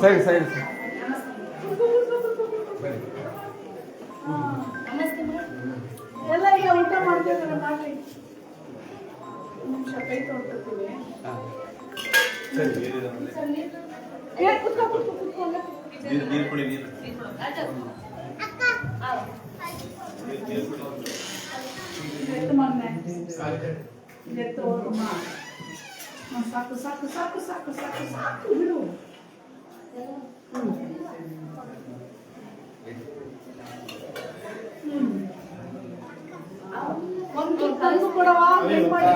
Side ಸರಿ ಎಲ್ಲ ಈಗ ಊಟ ಮಾಡ್ತಿದ್ದಾರೆ ಮಾಡಿ ನಿಮಿಷ ಕೈ ತೊಳ್ಕೊತೀವಿ ಕುಡಿ ಎತ್ತು ಮೊನ್ನೆ. ಹ್ಮ್, ಸಾಕು ಸಾಕು ಸಾಕು ಸಾಕು ಸಾಕು ಸಾಕು ಬಿಡು ಹ್ಮ್. ಒಂದು ತಂದು ಕೊಡವಾ ಬೇಕು ಮಾಡಿ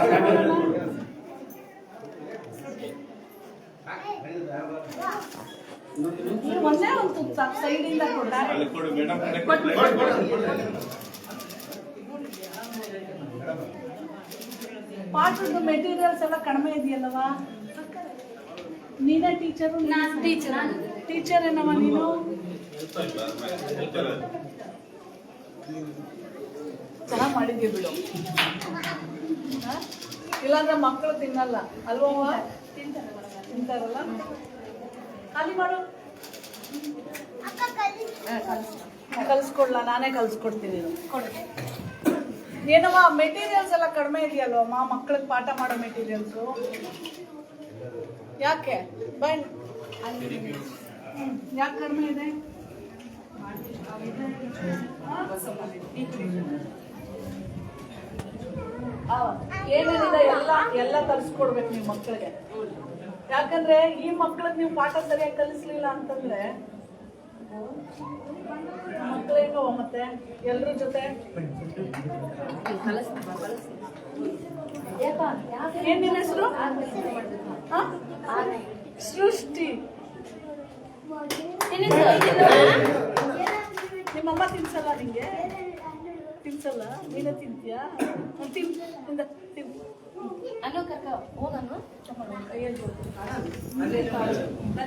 ನೀವು ಒಂದೇ ಒಂದು ತುತ್ತು ಸಾಕು ಸೈಡಿಂದ ಕೊಡ ಪಾಠದ ಮೆಟೀರಿಯಲ್ಸ್ ಎಲ್ಲ ಕಡಿಮೆ ಇದೆಯಲ್ಲವಾ? ನೀನೇ ಟೀಚರು ಟೀಚರ್ ಟೀಚರ್ ಏನವ ನೀನು? ಚೆನ್ನಾಗಿ ಮಾಡಿದ್ವಿ ಬಿಡು? ಇಲ್ಲಾಂದ್ರೆ ಮಕ್ಕಳು ತಿನ್ನಲ್ಲ. ಅಲ್ವವ್ವ ತಿಂತಾರಲ್ಲ? ಖಾಲಿ ಮಾಡು. ಕಲ್ಸ್ಕೊಡ್ಲ ನಾನೇ ಕಲ್ಸ್ಕೊಡ್ತೀನಿ ಏನಮ್ಮ ಮೆಟೀರಿಯಲ್ಸ್ ಎಲ್ಲ ಕಡಿಮೆ ಇದೆಯಲ್ವಮ್ಮ ಮಕ್ಕಳಿಗೆ ಪಾಠ ಮಾಡೋ ಮೆಟೀರಿಯಲ್ಸು ಯಾಕೆ? ಬೈ ಯಾಕೆ ಕಡಿಮೆ ಇದೆ? ಏನೇನಿದೆ ಎಲ್ಲ ಎಲ್ಲ ಕಲಿಸ್ಕೊಡ್ಬೇಕು ನೀವು ಮಕ್ಕಳಿಗೆ ಯಾಕಂದ್ರೆ ಈ ಮಕ್ಕಳಿಗೆ ನೀವು ಪಾಠ ಸರಿಯಾಗಿ ಕಲಿಸ್ಲಿಲ್ಲ ಅಂತಂದ್ರೆ ಮಕ್ಕಳೇನೋ ಮತ್ತೆ ಎಲ್ಲರ ಜೊತೆ? ಏನ್ ನಿನ್ನ ಹೆಸರು? ಸೃಷ್ಟಿ. ನಿಮ್ಮಮ್ಮ ತಿನ್ಸಲ್ಲ ನಿಂಗೆ? ತಿನ್ಸಲ್ಲ? ನೀನೇ ತಿಂತೀಯಾ? ತಿಂದ ತಿನ್. ಅಲ್ಲೋ ಕರ್ಕ ಹೋಗನು ಕೈಯಲ್ಲಿ ಅಯ್ಯಮ್ಮ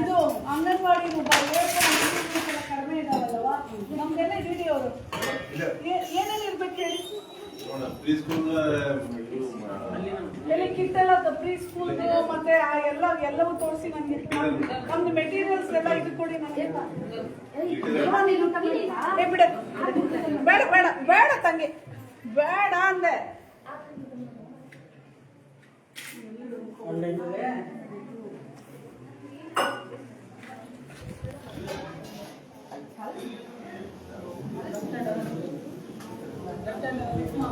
ಇದು ಅಂಗನವಾಡಿ ಕಡಿಮೆ ಇದಾವಲ್ಲವಾ? ನಮ್ಗೆಲ್ಲ ಇಡೀ ಅವರು. ಏನೇನು ಇರ್ಬೇಕು ಹೇಳಿ? ಪ್ರೀ ಸ್ಕೂಲ್ ಎಲ್ಲಿ ಕಿಟ್ಟೆಲ್ಲ ಪ್ರೀ ಸ್ಕೂಲ್ ಮತ್ತೆ ಆ ಎಲ್ಲ ಎಲ್ಲವೂ ತೋರಿಸಿ ನನಗೆ ನಮ್ದು ಮೆಟೀರಿಯಲ್ಸ್ ಎಲ್ಲ ಇದು ಕೊಡಿ ನನಗೆ. ಏ ಬಿಡ. ಬೇಡ ಬೇಡ ಬೇಡ ತಂಗಿ. ಬೇಡ ಅಂದೆ. ಇಲ್ಲ